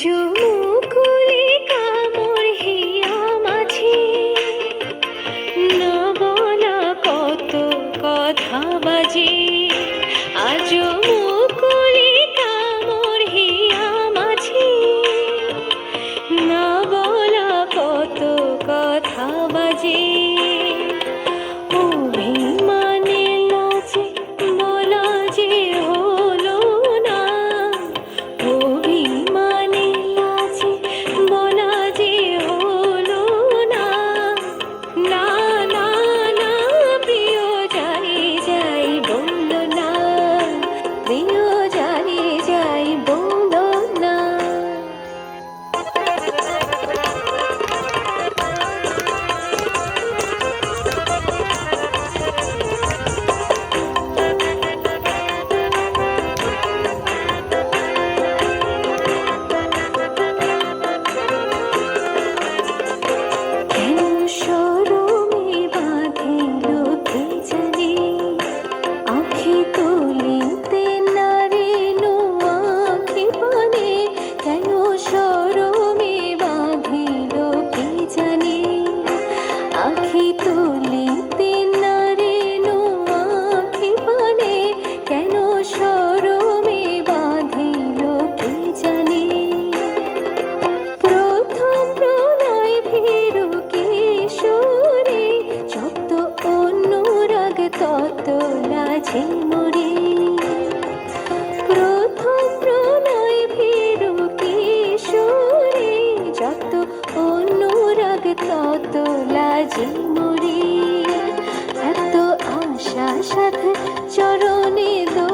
চুকুলে কামড় হিয়া কত কথা বাজে। এত আশা সাথে চরণে দো